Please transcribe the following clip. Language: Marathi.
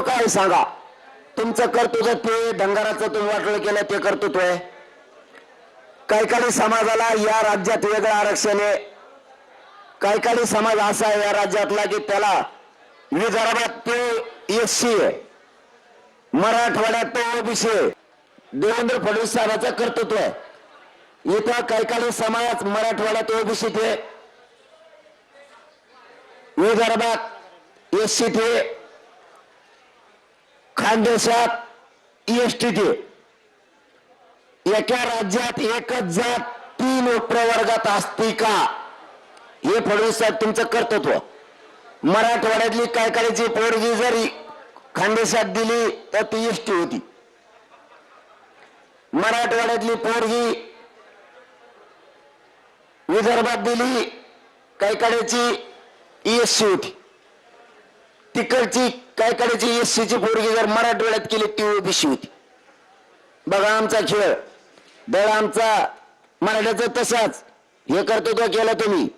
कर्तृत्व काय सांगा? तुमचं कर्तृत्व ते धंगाराचं तुम्ही वाटलं केलं ते कर्तृत्व आहे. काही काही समाजाला या राज्यात वेगळं आरक्षण आहे. काही काही समाज असा आहे या राज्यातला की त्याला विदर्भात ते एससी आहे. मराठवाड्यात तो ओबीसी आहे. देवेंद्र फडणवीस साहेबांचं कर्तृत्व आहे. इथं काही काही समाज मराठवाड्यात ओबीसी ते विदर्भात एससी ते खानदेशात ईएसटी ते एका राज्यात एकच जात तीन प्रवर्गात असती का? हे फडणवीस साहेब तुमचं कर्तृत्व. मराठवाड्यातली काय काळीची पोरगी जरी खानदेशात दिली तर ती एसटी होती. मराठवाड्यातली पोरगी विदर्भात दिली काही काड्याची ईएससी होती. तिकडची काय काळाची एससीची पोरगी जर मराठवाड्यात केली ती ओबीसी होती. बघा आमचा खेळ. दळ आमचा मराठ्याचा तसाच. हे करतो केला तुम्ही.